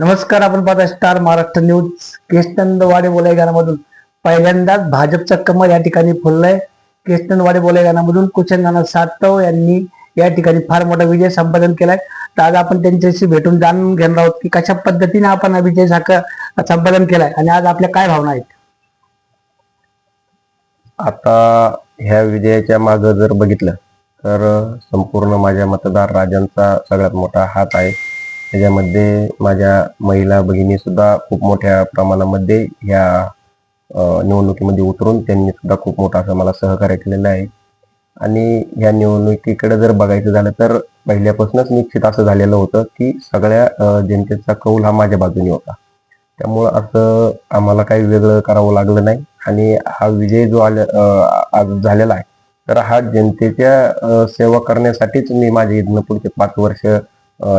नमस्कार आपण पाहता स्टार महाराष्ट्र न्यूज केशनंदवाडे बोलाय गाण्यामधून. पहिल्यांदाच भाजपचं कमल या ठिकाणी फुललंय. केशनंदवाडे बोलाय गाण्यामधून. कुशन नाना सातव यांनी या ठिकाणी फार मोठा विजय संपादन केलाय. तर आज आपण त्यांच्याशी भेटून जाणून घेणार आहोत की कशा पद्धतीने आपण हा विजय साखर संपादन केलाय आणि आज आपल्या काय भावना आहेत? आता ह्या विजयाच्या मागं जर बघितलं तर संपूर्ण माझ्या मतदार राजांचा सगळ्यात मोठा हात आहे. त्याच्यामध्ये माझ्या महिला भगिनी सुद्धा खूप मोठ्या प्रमाणामध्ये ह्या निवडणुकीमध्ये उतरून त्यांनी सुद्धा खूप मोठा असं मला सहकार्य केलेलं आहे. आणि ह्या निवडणुकीकडे जर बघायचं झालं तर पहिल्यापासूनच निश्चित असं झालेलं होतं की सगळ्या जनतेचा कौल हा माझ्या बाजूने होता. त्यामुळं असं आम्हाला काही वेगळं करावं लागलं नाही आणि हा विजय जो आल्या आज झालेला आहे तर हा जनतेच्या सेवा करण्यासाठीच मी माझे इथनं पुढचे पाच वर्ष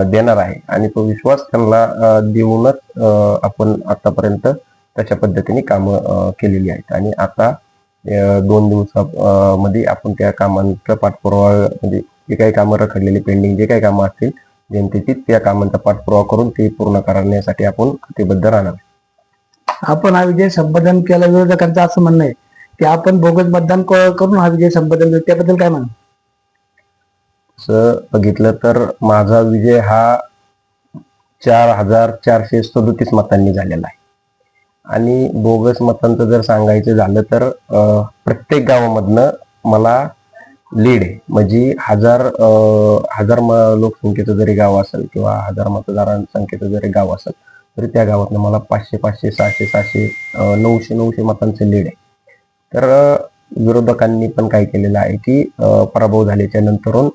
देणार आहे. आणि तो विश्वास त्यांना देऊनच आपण आतापर्यंत तशा पद्धतीने कामं केलेली आहेत. आणि आता दोन दिवसामध्ये आपण त्या कामांचा पाठपुरावा म्हणजे जे काही कामं रखडलेली पेंडिंग जे काही कामं असतील जनतेची त्या कामांचा पाठपुरावा करून ते पूर्ण करण्यासाठी आपण कटिबद्ध राहणार आपण हा विजय संपादन केला विरोधकांचं असं म्हणणं आहे की आपण बोगस मतदान करून हा विजय संपादन त्याबद्दल काय म्हणा बघितलं तर माझा विजय हा चार हजार चारशे सदोतीस मतांनी झालेला आहे. आणि बोगस मतांचं जर सांगायचं झालं तर प्रत्येक गावामधनं मला लीड आहे. म्हणजे हजार हजार लोकसंख्येचं जरी गाव असेल किंवा हजार मतदारांसंख्येचं जरी गाव असेल तरी त्या गावातनं मला पाचशे पाचशे सहाशे सहाशे नऊशे नऊशे मतांचं लीड आहे. तर विरोधकांनी पण काय केलेलं आहे की पराभव झाल्याच्या नंतरून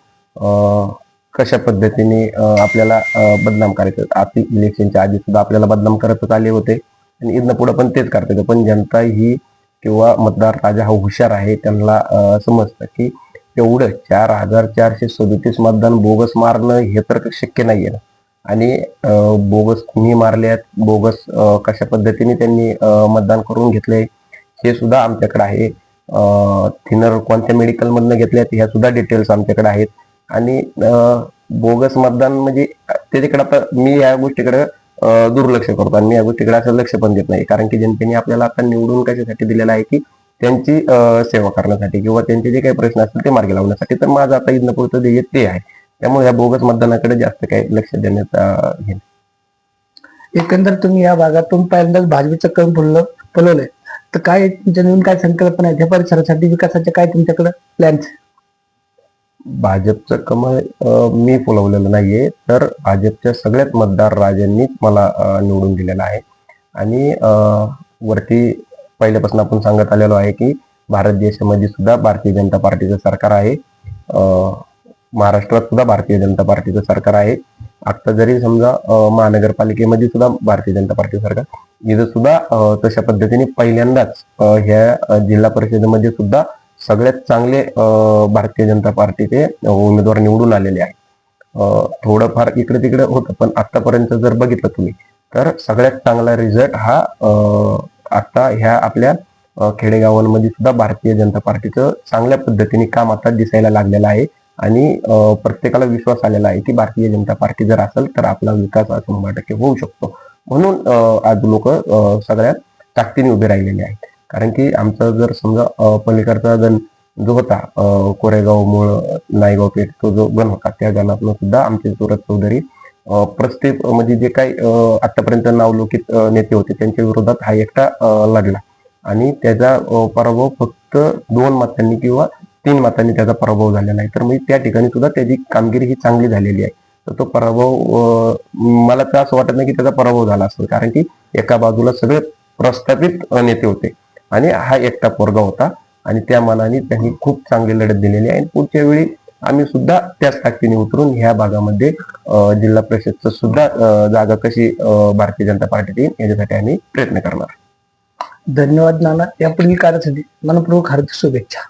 कशा पद्धतीने आपल्याला बदनाम करायचं? आधी इलेक्शनच्या आधी सुद्धा आपल्याला बदनाम करतच आले होते. आणि इथनं पुढे पण तेच करते पण जनता ही किंवा मतदार राजा हा हुशार आहे त्यांना समजतं की एवढं चार हजार चारशे सदोतीस मतदान बोगस मारणं हे तर शक्य नाहीये ना. आणि बोगस कुणी मारल्यात? बोगस कशा पद्धतीने त्यांनी मतदान करून घेतले हे सुद्धा आमच्याकडे आहे. थिनर कोणत्या मेडिकलमधनं घेतले घेतल्यात? ह्या सुद्धा डिटेल्स आमच्याकडे आहेत. आणि बोगस मतदान म्हणजे त्याच्याकडे आता मी या गोष्टीकडे दुर्लक्ष करतो आणि मी या गोष्टीकडे असं लक्ष पण देत नाही. कारण की जनतेने आपल्याला आता निवडून कशासाठी दिलेलं आहे की त्यांची सेवा करण्यासाठी किंवा त्यांचे जे काही प्रश्न असतील ते मार्गी लावण्यासाठी. तर माझं आता इथनं ध्येय ते आहे. त्यामुळे या बोगस मतदानाकडे जास्त काही लक्ष देण्याचा हे एकंदर तुम्ही या भागातून पहिल्यांदाच भाजपचं कण फुललं फुलवलंय. तर काय तुमच्या नवीन काय संकल्पना आहे त्या परिसरासाठी विकासाच्या काय तुमच्याकडे प्लॅन्स भाजपचं कमळ मी फुलवलेलं नाहीये तर भाजपच्या सगळ्यात मतदार राजांनीच मला निवडून दिलेलं आहे. आणि वरती पहिल्यापासून आपण सांगत आलेलो आहे की भारत देशामध्ये सुद्धा भारतीय जनता पार्टीचं सरकार आहे. महाराष्ट्रात सुद्धा भारतीय जनता पार्टीचं सरकार आहे. आता जरी समजा महानगरपालिकेमध्ये सुद्धा भारतीय जनता पार्टी सरकार इथं सुद्धा तशा पद्धतीने पहिल्यांदाच ह्या जिल्हा परिषदेमध्ये सुद्धा सगळ्यात चांगले भारतीय जनता पार्टीचे उमेदवार निवडून आलेले आहेत. थोडंफार इकडे तिकडे होतं पण आतापर्यंत जर बघितलं तुम्ही तर सगळ्यात चांगला रिझल्ट हा आता ह्या आपल्या खेडेगावांमध्ये सुद्धा भारतीय जनता पार्टीचं चांगल्या पद्धतीने काम आता दिसायला लागलेलं आहे. आणि प्रत्येकाला विश्वास आलेला आहे की भारतीय जनता पार्टी जर असेल तर आपला विकास शंभर टक्के होऊ शकतो. म्हणून आज लोक सगळ्यात ताकदीने उभे राहिलेले आहेत. कारण की आमचा जर समजा पलीकडचा गण जो होता कोरेगाव मूळ नायगाव पेठ तो जो गण होता त्या गणातून सुद्धा आमचे सुरत चौधरी अं, म्हणजे जे काही आतापर्यंत नावलोकित नेते होते त्यांच्या विरोधात हा एकटा लढला आणि त्याचा पराभव फक्त दोन मतांनी किंवा तीन मतांनी त्याचा पराभव झालेला आहे तर म्हणजे त्या ठिकाणी सुद्धा त्याची कामगिरी ही चांगली झालेली आहे. तर तो पराभव मला तर असं वाटत नाही की त्याचा पराभव झाला असेल. कारण की एका बाजूला सगळे प्रस्थापित नेते होते. आणि हा एकटा पोरगा होता. आणि त्या मानाने त्यांनी खूप चांगली लढत दिलेली आहे. आणि पुढच्या वेळी आम्ही सुद्धा त्याच ताकदीने उतरून ह्या भागामध्ये जिल्हा परिषदचं सुद्धा जागा कशी अं, भारतीय जनता पार्टी येईल याच्यासाठी आम्ही प्रयत्न करणार. धन्यवाद नाना. या पुढील कार्यासाठी मनपूर्वक हार्दिक शुभेच्छा.